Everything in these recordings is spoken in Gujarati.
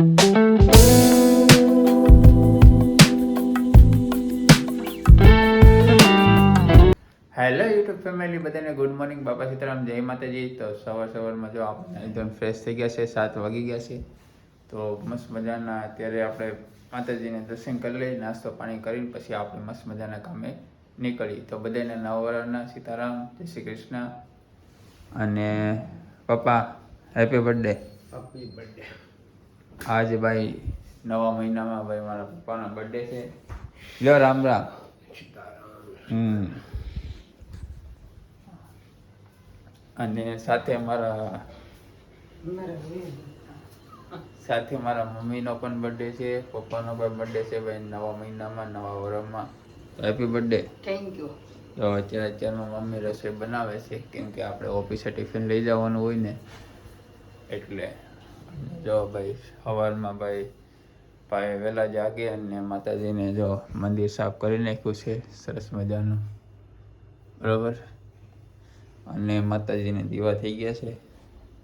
હેલો યુટ્યુબ ફેમિલી બધાને ગુડ મોર્નિંગ બાપા સીતારામ, જય માતાજી. તો સવાર સવારમાં જો આપણે એકદમ ફ્રેશ થઈ ગયા છે, સાત વાગી ગયા છે. તો મસ્ત મજાના અત્યારે આપણે માતાજીને દર્શન કરી લઈ નાસ્તો પાણી કરીને પછી આપણે મસ્ત મજાના કામે નીકળી તો બધાને નવા સીતારામ, જય શ્રી કૃષ્ણ. અને પપ્પા હેપી બર્થડે હેપી બર્થડે આજે ભાઈ નવા મહિનામાં ભાઈ મારા પપ્પાનો બર્થડે છે. લ્યો રામ રામ. હમ. અને સાથે મારા સાથે મારા મમ્મીનો પણ બર્થડે છે પપ્પાનો પણ બર્થડે છે ભાઈ નવા મહિનામાં નવા વર્ષમાં હેપી બર્થડે થેન્ક યુ તો અત્યારે અત્યારમાં મમ્મી રસોઈ બનાવે છે કેમ કે આપણે ઓફિસે ટિફિન લઈ જવાનું હોય ને એટલે જો ભાઈ સવારમાં ભાઈ ભાઈ વહેલા જાગે અને માતાજીને જો મંદિર સાફ કરી નાખ્યું છે, સરસ મજાનું. બરાબર? અને માતાજીને દીવા થઈ ગયા છે,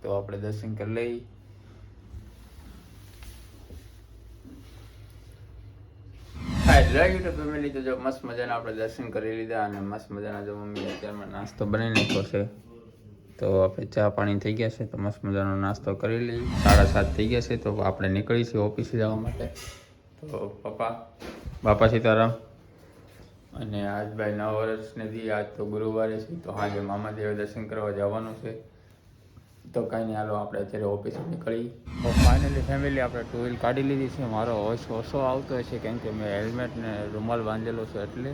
તો આપણે દર્શન કરી લઈ હેલો યુટ્યુબ ફેમિલી. તો જો મસ્ત મજાના આપણે દર્શન કરી લીધા અને મસ્ત મજાના જો મમ્મી અત્યારમાં નાસ્તો બનાવી નાખ્યો છે. તો આપણે ચા પાણી થઈ ગયા છે, તો મસ્ત મજાનો નાસ્તો કરી લઈએ. સાડા સાત થઈ ગયા છે, તો આપણે નીકળીએ છીએ ઓફિસે જવા માટે. તો પપ્પા, બાપા સીતારામ અને આજ ભાઈ નવ વર્ષને દી, આજ તો ગુરુવારે છે, તો આજે મામાદેવ દર્શન કરવા જવાનું છે. તો કાંઈ નહીં, હાલો આપણે અત્યારે ઓફિસે નીકળી. ફાઇનલી ફેમિલી આપણે ટુ વ્હીલ કાઢી લીધી છે. મારો વોઇસ ઓછો આવતો હશે, કેમ કે મેં હેલ્મેટ ને રૂમાલ બાંધેલો છે એટલે.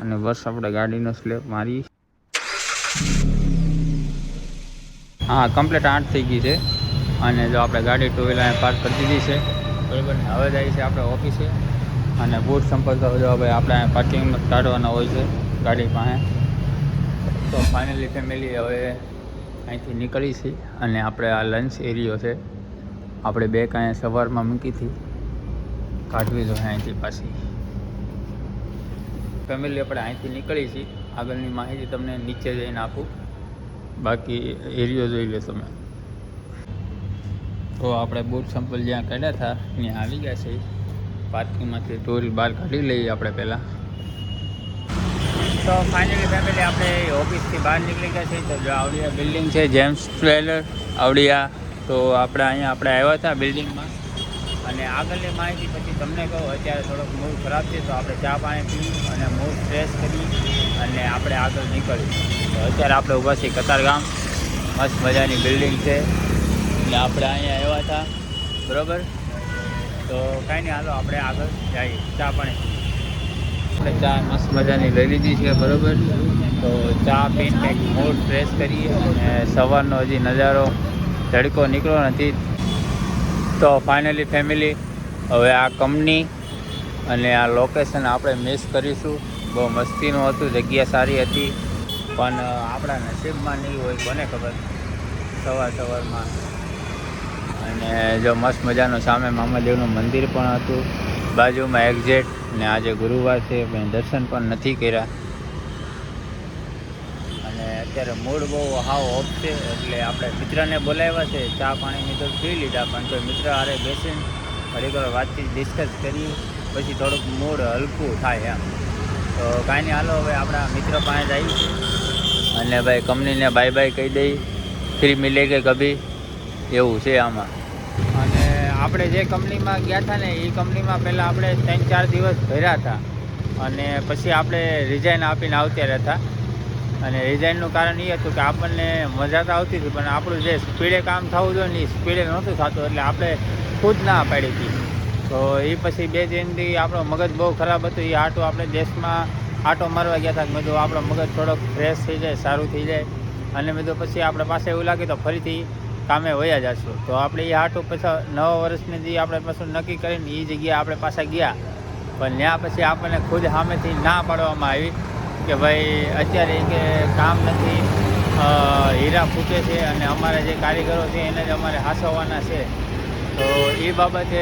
અને બસ આપણે ગાડીનો સ્લેપ મારી હા કમ્પ્લીટ આઠ થઈ ગઈ છે. અને જો આપણે ગાડી ટુ વ્હીલર પાર્ક કરી દીધી છે. બરાબર, ને હવે જાય છે આપણે ઓફિસે અને બૂટ સંપર્ક જો ભાઈ, આપણે પાર્કિંગમાં કાઢવાના હોય છે ગાડી પાસે. તો ફાઇનલી ફેમિલી હવે અહીંથી નીકળી છે અને આપણે આ લંચ એરિયો છે. આપણે બે કાંઈ સવારમાં મૂકી હતી. કાઢવી જોઈએ અહીંથી પાછી. ફેમિલી આપણે અહીંથી નીકળી છીએ આગળની માહિતી તમને નીચે જઈને આપું. બાકી એરિયો જોઈ લો તમે. તો આપણે બૂટ સેમ્પલ જ્યાં કાઢ્યા હતા, ત્યાં આવી ગયા છે. પાર્કિંગમાંથી ટોલ બહાર કાઢી લઈએ આપણે પહેલાં. તો ફાઇનલી ફેમિલી આપણે ઓફિસથી બહાર નીકળી ગયા છે તો જો આવડિયા બિલ્ડિંગ છે, જેમ્સ ટ્વેલર આવડિયા. તો આપણે અહીંયા આપણે આવ્યા હતા બિલ્ડિંગમાં અને આગળની માહિતી પછી તમને કહું, અત્યારે થોડોક મૂડ ખરાબ છે, તો આપણે ચા પાણી પીવું અને મૂડ ફ્રેશ કરી અને આપણે આગળ નીકળ્યું તો અત્યારે આપણે ઊભા છીએ કતારગામ મસ્ત મજાની બિલ્ડિંગ છે. એટલે આપણે અહીંયા આવ્યા હતા. બરાબર? તો કાંઈ નહીં, હાલો આપણે આગળ જઈએ. ચા પાણી આપણે ચા મસ્ત મજાની લઈ લીધી છે, બરાબર? તો ચા પીને કંઈક મૂડ ફ્રેશ કરીએ અને સવારનો હજી નજારો તડકો નીકળ્યો નથી. તો ફાઇનલી ફેમિલી હવે આ કંપની અને આ લોકેશન આપણે મિસ કરીશું. બહુ મસ્તીનું હતું, જગ્યા સારી હતી, પણ આપણા નસીબમાં નહીં હોય, કોને ખબર? સવાર સવારમાં. અને જો મસ્ત મજાનું સામે મામાદેવનું મંદિર પણ હતું, બાજુમાં એક્ઝેટ, ને આજે ગુરુવાર છે મેં દર્શન પણ નથી કર્યા. અને અત્યારે મૂડ બહુ હાવ ઓફ છે, એટલે આપણે મિત્રને બોલાવ્યા છે, ચા પાણીની તો પી લીધા, પણ તો મિત્ર હારે બેસીને ઘડી વાતચીત ડિસ્કસ કરી, પછી થોડુંક મૂડ હલકું થાય એમ. તો કાંઈ નહીં, હાલો હવે આપણા મિત્ર પાસે જઈએ. અને ભાઈ કંપનીને બાય બાય કહી દઈ ફ્રી મિલે કે કભી? એવું છે આમાં. અને આપણે જે કંપનીમાં ગયા હતા ને, એ કંપનીમાં પહેલાં આપણે ત્રણ ચાર દિવસ ભર્યા હતા. અને પછી આપણે રિઝાઇન આપીને આવતા હતા અને રિઝાઇનનું કારણ એ હતું કે આપણને મજા તો આવતી હતી, પણ આપણું જે સ્પીડે કામ થવું જોઈએ ને, એ સ્પીડે નહોતું થતું, એટલે આપણે ખુદ ના પાડી હતી. તો એ પછી બે દિનથી આપણો મગજ બહુ ખરાબ હતું. એ આટો આપણે દેશમાં આટો મારવા ગયા હતા મેં તો આપણો મગજ થોડોક ફ્રેશ થઈ જાય, સારું થઈ જાય. અને મેં તો પછી આપણે પાસે એવું લાગે તો ફરીથી કામે વયા જશું. તો આપણે એ આટો પછી નવા વર્ષની જે આપણે પાછું નક્કી કરીને એ જગ્યાએ આપણે પાછા ગયા. પણ ત્યાં પછી આપણને ખુદ સામેથી ના પાડવામાં આવી કે ભાઈ, અત્યારે કે કામ નથી હીરા ફૂટે છે અને અમારા જે કારીગરો છે એને જ અમારે હાંસવવાના છે. તો એ બાબતે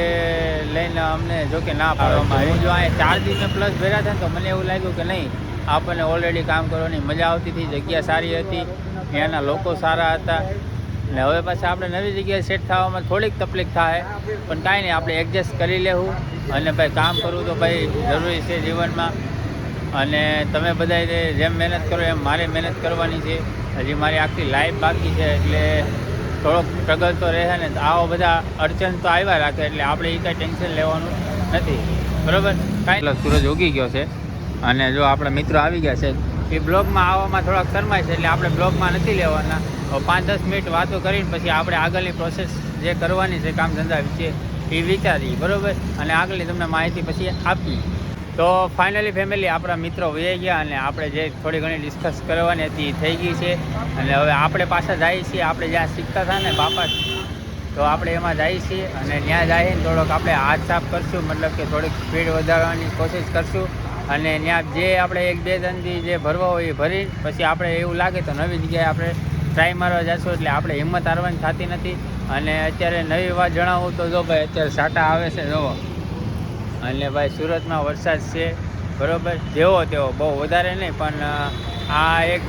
લઈને અમને જો કે ના પાડવામાં આવી. જો અહીંયા ચાર દિવસને પ્લસ થાય ને તો મને એવું લાગ્યું કે નહીં, આપણને ઓલરેડી કામ કરવાની મજા આવતી હતી, જગ્યા સારી હતી, ત્યાંના લોકો સારા હતા. ને હવે પાછા આપણે નવી જગ્યાએ સેટ થવામાં થોડીક તકલીફ થાય, પણ કાંઈ નહીં, આપણે એડજસ્ટ કરી લેવું. અને ભાઈ કામ કરવું તો ભાઈ જરૂરી છે જીવનમાં. અને તમે બધા જેમ મહેનત કરો એમ મારે મહેનત કરવાની છે. હજી મારી આખી લાઈફ બાકી છે, એટલે થોડોક સ્ટ્રગલ તો રહે ને આવા બધા અડચણ તો આવ્યા રાખે એટલે આપણે એ કાંઈ ટેન્શન લેવાનું નથી. બરાબર? કાંઈ એટલે સૂરજ ઉગી ગયો છે. અને જો આપણા મિત્રો આવી ગયા છે એ બ્લોગમાં આવવામાં થોડાક શરમાય છે એટલે આપણે બ્લોગમાં નથી લેવાના. પાંચ દસ મિનિટ વાતો કરીને પછી આપણે આગળની પ્રોસેસ જે કરવાની છે કામ ધંધા વિશે એ વિચારીએ. બરાબર? અને આગળની તમને માહિતી પછી આપીએ. તો ફાઇનલી ફેમિલી આપણા મિત્રો વહી ગયા અને આપણે જે થોડી ઘણી ડિસ્કસ કરવાની હતી થઈ ગઈ છે. અને હવે આપણે પાછા જઈએ છીએ, આપણે જ્યાં શીખતા હતા ને બાપા તો આપણે એમાં જઈએ છીએ અને ત્યાં જઈને થોડોક આપણે હાથ સાફ કરશું, મતલબ કે થોડીક સ્પીડ વધારવાની કોશિશ કરશું. અને ત્યાં જે આપણે એક બે દંદી જે ભરવા હોય એ ભરી પછી આપણે એવું લાગે તો નવી જગ્યાએ આપણે ટ્રાય મારવા જશું એટલે આપણે હિંમત હારવાની થતી નથી. અને અત્યારે નવી વાત જણાવું તો જો ભાઈ, અત્યારે સાટા આવે છે જોવો અને ભાઈ સુરતમાં વરસાદ છે, બરોબર? જેવો તેવો, બહુ વધારે નહીં, પણ આ એક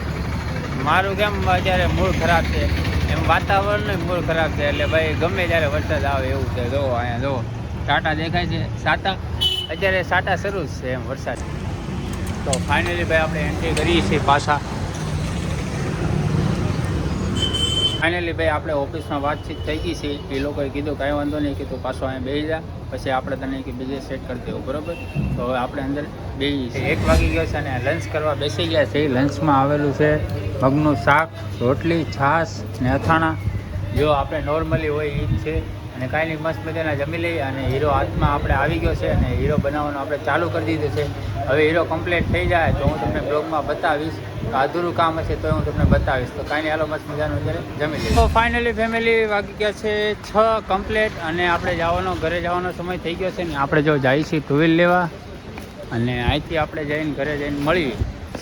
મારું કેમ અત્યારે મૂળ ખરાબ છે? એમ વાતાવરણ મૂળ ખરાબ છે, એટલે ભાઈ ગમે ત્યારે વરસાદ આવે એવું છે. જુઓ અહીંયા જુઓ સાટા દેખાય છે. સાટા, અત્યારે સાટા શરૂ જ છે એમ વરસાદ. તો ફાઇનલી ભાઈ આપણે એન્ટ્રી કરીએ છીએ પાછા. ફાઇનલી ભાઈ આપણે ઓફિસમાં વાતચીત થઈ ગઈ છે. એ લોકોએ કીધું કાંઈ વાંધો નહીં, કીધું પાછો અહીંયા બેસી જા. પછી આપણે તને કે બીજે સેટ કરી દેવું બરાબર? તો હવે આપણે અંદર બે એક વાગી ગયો છે અને લંચ કરવા બેસી ગયા છે. લંચમાં આવેલું છે મગનું શાક રોટલી છાશ ને અથાણા. જો આપણે નોર્મલી હોય એ જ છે. અને કાંઈ નહીં મસ્ત મજાના જમી લઈએ અને હીરો હાથમાં આપણે આવી ગયો છે અને હીરો બનાવવાનું આપણે ચાલુ કરી દીધું છે. હવે હીરો કમ્પ્લીટ થઈ જાય તો હું તમને બ્લોગમાં બતાવીશ. અધૂરું કામ હશે તો હું તમને બતાવીશ. તો કાંઈ નહીં હાલો મસ્ત મજાનું અત્યારે જમી લઈએ. તો ફાઇનલી ફેમિલી વાગી ગયા છે છ કમ્પ્લેટ અને આપણે જવાનો ઘરે જવાનો સમય થઈ ગયો છે ને આપણે જો જઈએ છીએ ટુ વ્હીલ લેવા અને અહીંથી આપણે જઈને ઘરે જઈને મળી.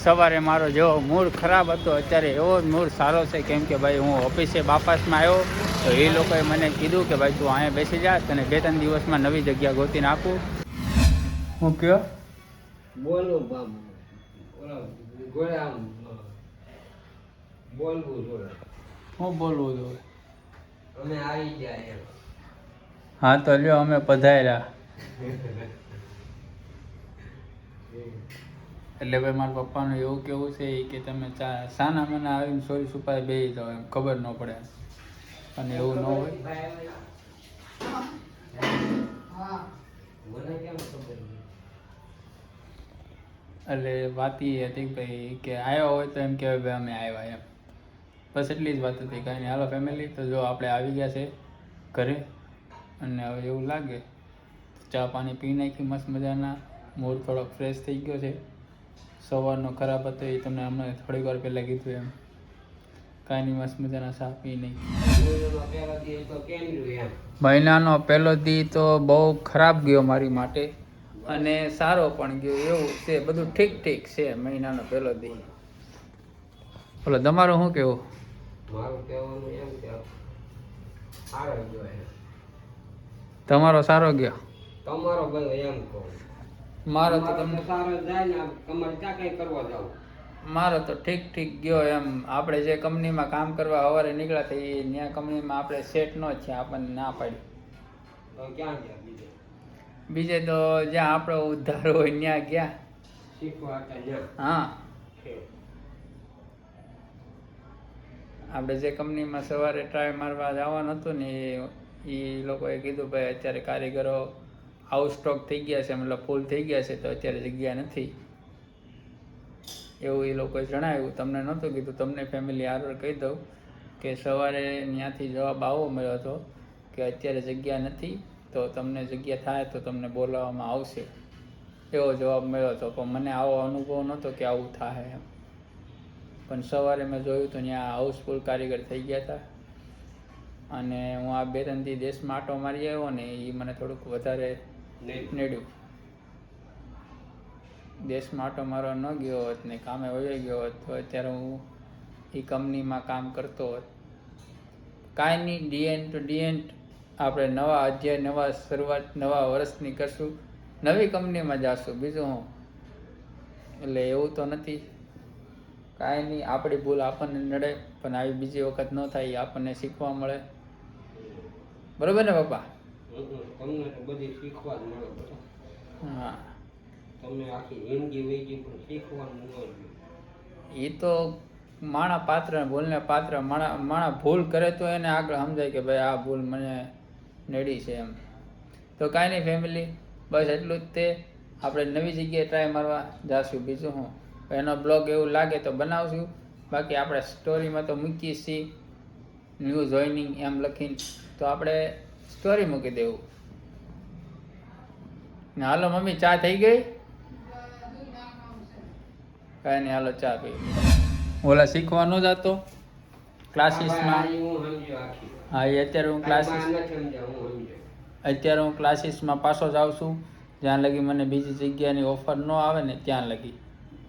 સવારે મારો જેવો મૂડ ખરાબ હતો અત્યારે એવો જ મૂડ સારો છે કેમ કે ભાઈ હું ઓફિસે બાપાસમાં આવ્યો તો એ લોકોએ મને કીધું કે ભાઈ તું અહીંયા બેસી જા તને બે ત્રણ દિવસમાં નવી જગ્યા ગોતીને આપું. હું કયો? બોલો બામ ગોળે આમ બોલવું જોડે હું બોલવું જોડે અમે આવી ગયા હા તો લ્યો અમે પધાર્યા. એટલે ભાઈ મારા પપ્પાનું એવું કેવું છે કે તમે ચા સાના મને આવીને સોરી સુપાઈ બેસી જાઓ એમ ખબર ન પડે. અને એવું ન હોય. મને કેમ ખબર? એટલે વાત એ હતી ભાઈ કે આવ્યા હોય તો એમ કહેવાય ભાઈ અમે આવ્યા એમ. બસ એટલી જ વાત હતી કાંઈ નહીં હાલો ફેમિલી તો જો આપણે આવી ગયા છે ઘરે, અને હવે એવું લાગે, ચા પાણી પી નાખી, મસ્ત મજાના, મૂડ થોડોક ફ્રેશ થઈ ગયો છે. સવારનો ખરાબ હતો એ તમને હમણાં થોડીક વાર પહેલાં કીધું એમ. કાંઈ નહીં, મસ્ત મજાના ચા પી એમ મહિનાનો પહેલો દી તો બહુ ખરાબ ગયો મારી માટે. અને સારો પણ ગયો એવું છે બધું ઠીક ઠીક છે મહિનાનો પહેલો દી. બોલો તમારું શું કેવું? મારું કહેવાનું એમ કે સારો ગયો તમારો સારો ગયો? તમારો બધો એમ કહો. મારો તો તમને સારો જાય ને તમારે ક્યાં કઈ કરવા જાવ? મારો તો ઠીક ઠીક ગયો એમ. આપણે જે કંપનીમાં કામ કરવા સવારે નીકળ્યા થઈ એ ત્યાં કંપનીમાં આપણે સેટ ન છે આપણને ના પાડી તો ક્યાં ગયા? બીજે તો જ્યાં આપણો ઉદ્ધાર હોય ત્યાં ગયા. શીખવા હા. આપણે જે કંપનીમાં સવારે ટ્રાય મારવા જવાનું હતું ને એ એ લોકોએ કીધું ભાઈ અત્યારે કારીગરો આઉટ સ્ટોક થઈ ગયા છે મતલબ ફૂલ થઈ ગયા છે તો અત્યારે જગ્યા નથી. એવું એ લોકોએ જણાવ્યું. તમને નહોતું કીધું. તમને ફેમિલી આગળ કહી દઉં કે સવારે ત્યાંથી જવાબ આવો મળ્યો હતો કે અત્યારે જગ્યા નથી. તો તમને જગ્યા થાય તો તમને બોલાવવામાં આવશે. એવો જવાબ મળ્યો હતો પણ મને આવો અનુભવ નહોતો કે આવું થાય એમ. પણ સવારે મેં જોયું તો ત્યાં હાઉસફુલ કારીગર થઈ ગયા હતા અને હું આ બે ત્રણથી દેશમાં આટો મારી આવ્યો ને એ મને થોડુંક વધારે નેડ્યું. દેશમાં આટો મારવા ન ગયો હોત ને કામે વયો ગયો હોત તો અત્યારે હું એ કંપનીમાં કામ કરતો હોત. કાંઈ નહીં ડીએન ટુ ડીએન આપણે નવા અધ્યાય, નવા શરૂઆત, નવા વર્ષની કરશું. નવી કંપનીમાં જાશું. બીજું હું? એટલે એવું તો નથી. કાંઈ નહીં, આપણી ભૂલ આપણને નડે, પણ આવી બીજી વખત ન થાય આપણને શીખવા મળે. બરોબર ને, પપ્પા? હા. એ તો માણા પાત્ર ને ભૂલને પાત્ર, માણા માણા ભૂલ કરે તો એને આગળ સમજાય કે ભાઈ આ ભૂલ મને નડી છે એમ. તો કાંઈ નહીં ફેમિલી બસ એટલું જ તે. આપણે નવી જગ્યાએ ટ્રાય મારવા જાશું. બીજું હું એનો બ્લોગ એવું લાગે તો બનાવશું. બાકી આપણે સ્ટોરીમાં તો મૂકીએ છીએ. ન્યૂ જોઈનિંગ એમ લખીને. તો આપણે સ્ટોરી મૂકી દેવું. ને હાલો મમ્મી ચા થઈ ગઈ? કાંઈ નહીં હાલો ચા પી ઓલા શીખવા જ હતો ક્લાસીસમાં હું એ અત્યારે હું ક્લાસીસ અત્યારે હું ક્લાસીસમાં પાછો જાઉં છું. જ્યાં લગી મને બીજી જગ્યાની ઓફર ન આવે ને ત્યાં લગી.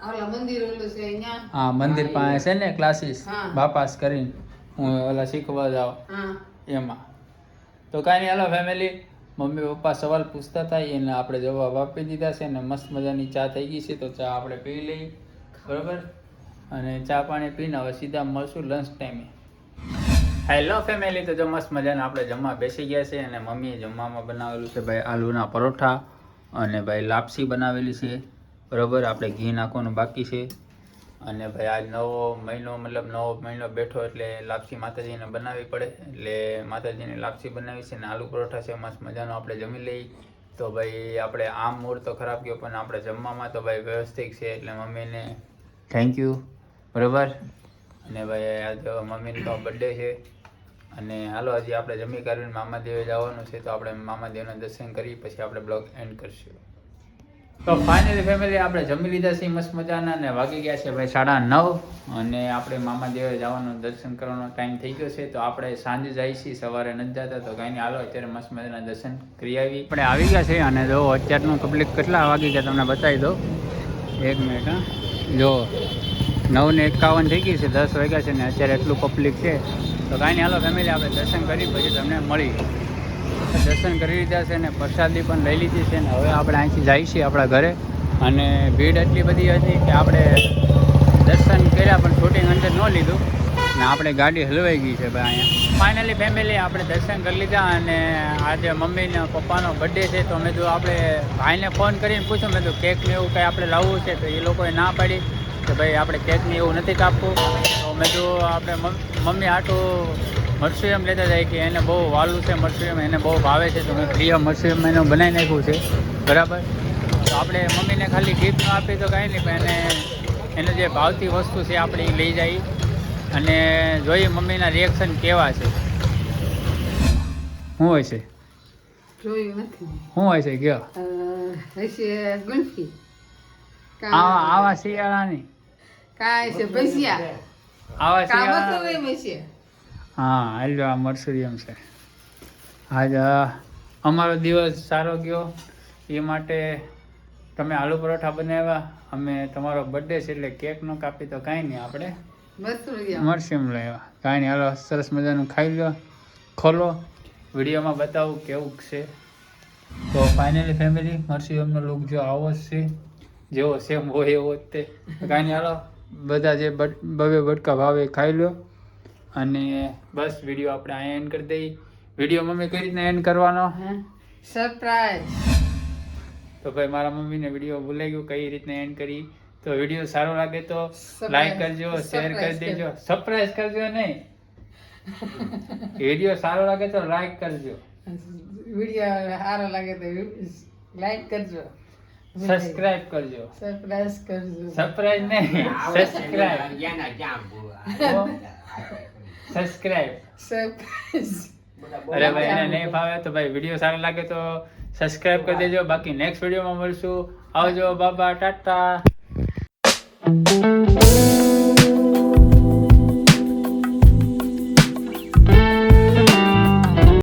ઓલા મંદિર ઓલું છે અહીંયા? હા મંદિર પાસે છે ને ક્લાસીસ હા. બાપાસ કરીને હું ઓલા શીખવા જાઉં એમાં. તો કાંઈ નહીં હાલો ફેમિલી મમ્મી પપ્પા સવાલ પૂછતા થાય એને આપણે જવાબ આપી દીધા છે ને મસ્ત મજાની ચા થઈ ગઈ છે તો ચા આપણે પી લઈએ બરોબર? અને ચા પાણી પીને હવે સીધા મળશું લંચ ટાઈમે હેલો ફેમિલી તો જો મસ્ત મજાને આપણે જમવા બેસી ગયા છે અને મમ્મીએ જમવામાં બનાવેલું છે ભાઈ આલુના પરોઠા અને ભાઈ લાપસી બનાવેલી છે. બરાબર, આપણે ઘી નાખવાનું બાકી છે. અને ભાઈ આજ નવો મહિનો, મતલબ નવો મહિનો બેઠો એટલે લાપસી માતાજીને બનાવવી પડે. એટલે માતાજીની લાપસી બનાવી છે ને આલુ પરોઠા છે. મસ્ત મજાનો આપણે જમી લઈ તો ભાઈ આપણે આમ મૂડ તો ખરાબ ગયો, પણ આપણે જમવામાં તો ભાઈ વ્યવસ્થિત છે. એટલે મમ્મીને થેન્ક યુ બરાબર? અને ભાઈ આજ મમ્મીનો તો બર્થડે છે. અને હાલો હજી આપણે જમી કરીને મામાદેવે જવાનું છે, તો આપણે મામાદેવના દર્શન કરી, પછી આપણે બ્લોગ એન્ડ કરશું. તો ફાઇનલી ફેમિલી આપણે જમી લીધા છે મસ્ત મજાના અને વાગી ગયા છે ભાઈ સાડા નવ, અને આપણે મામાદેવે જવાનું દર્શન કરવાનો ટાઈમ થઈ ગયો છે, તો આપણે સાંજે જઈએ છીએ, સવારે નથી જતા, તો કાંઈ નહીં. હાલો, અત્યારે મસ્ત મજાના દર્શન કરી આવી આપણે આવી ગયા છે અને જો અત્યારનું પબ્લિક કેટલા વાગી ગયા, તમને બતાવી દો એક મિનિટ હા. જો નવ ને એકાવન થઈ ગઈ છે, દસ વાગ્યા છે ને અત્યારે એટલું પબ્લિક છે. તો કાંઈ નહીં, હાલો ફેમિલી આપણે દર્શન કરી, પછી તમને મળી. દર્શન કરી લીધા છે ને, પ્રસાદી પણ લઈ લીધી છે ને, હવે આપણે અહીંથી જઈએ છીએ આપણા ઘરે. અને ભીડ એટલી બધી હતી કે આપણે દર્શન કર્યા પણ શૂટિંગ અંદર ન લીધું. ને આપણે ગાડી હલવાઈ ગઈ છે ભાઈ અહીંયા. ફાઇનલી ફેમિલી આપણે દર્શન કરી લીધા અને આજે મમ્મી ને પપ્પાનો બર્થડે છે, તો મેં જો આપણે ભાઈને ફોન કરીને પૂછ્યું, મેં તો કેક ને એવું કંઈ આપણે લાવવું છે, તો એ લોકોએ ના પાડી. કે ભાઈ આપણે કેકની એવું નથી કાપવું. તો મેં જો આપણે મમ- મમ્મી આટું મરસું એમ લેતા જાય કે એને બહુ વાલું છે મરસુયમ એને બહુ ભાવે છે તો મેં પ્રિય મરસુયમ એને બનાવી નાખ્યું છે. બરાબર? તો આપણે મમ્મીને ખાલી ગિફ્ટ ન આપી તો કાંઈ નહીં પણ એને એને જે ભાવતી વસ્તુ છે આપણે એ લઈ જઈએ અને જોઈએ મમ્મીના રિએક્શન કેવા છે. શું હોય છે? જોયું નથી શું હોય છે? કયો? અ, હશે ગુલ્ફી આવા આવા શિયાળાની. કાંઈ છે ભજીયા. આવા હા હાલો આ મરસુરિયમ છે. આજ અમારો દિવસ સારો ગયો. એ માટે તમે આલુ પરોઠા બનાવ્યા. અમે તમારો બર્થડે છે એટલે કેક નો કાપી તો કાંઈ નહીં આપણે. મરસીમ લેવા કાંઈ નહીં હાલો સરસ મજાનું ખાઈ લો ખોલો. વિડીયોમાં બતાવું કેવું છે. તો ફાઇનલી ફેમિલી મરસીમનો લુક જો આવો જ છે. જેવો સેમ હોય એવો જ તે. કાંઈ નહીં હાલો. બધા જે બટ બટકા ભાવે ખાઈ લો અને બસ વીડિયો આપણે અહીંયા એન્ડ કરી દઈએ. વીડિયો મમ્મી કઈ રીતના એન્ડ કરવાનો? સરપ્રાઈઝ તો ભાઈ મારા મમ્મીને વીડિયો ભૂલાઈ ગયો કઈ રીતના એન્ડ કરી. તો વીડિયો સારો લાગે તો લાઈક કરજો શેર કરી દેજો. સરપ્રાઈઝ કરજો નહીં. વીડિયો સારો લાગે તો લાઈક કરજો. વીડિયો સારો લાગે તો લાઈક કરજો. સબસ્ક્રાઇબ કરજો. સરપ્રાઈઝ કરજો. સરપ્રાઈઝ નહીં. સબસ્ક્રાઇબ. સબસ્ક્રાઇબ સરપ્રાઈઝ અરે ભાઈ એને નહીં ફાવે તો ભાઈ વીડિયો સારો લાગે તો સબસ્ક્રાઇબ કરી દેજો. બાકી નેક્સ્ટ વિડીયોમાં મળશું. આવજો બાબા ટાટા.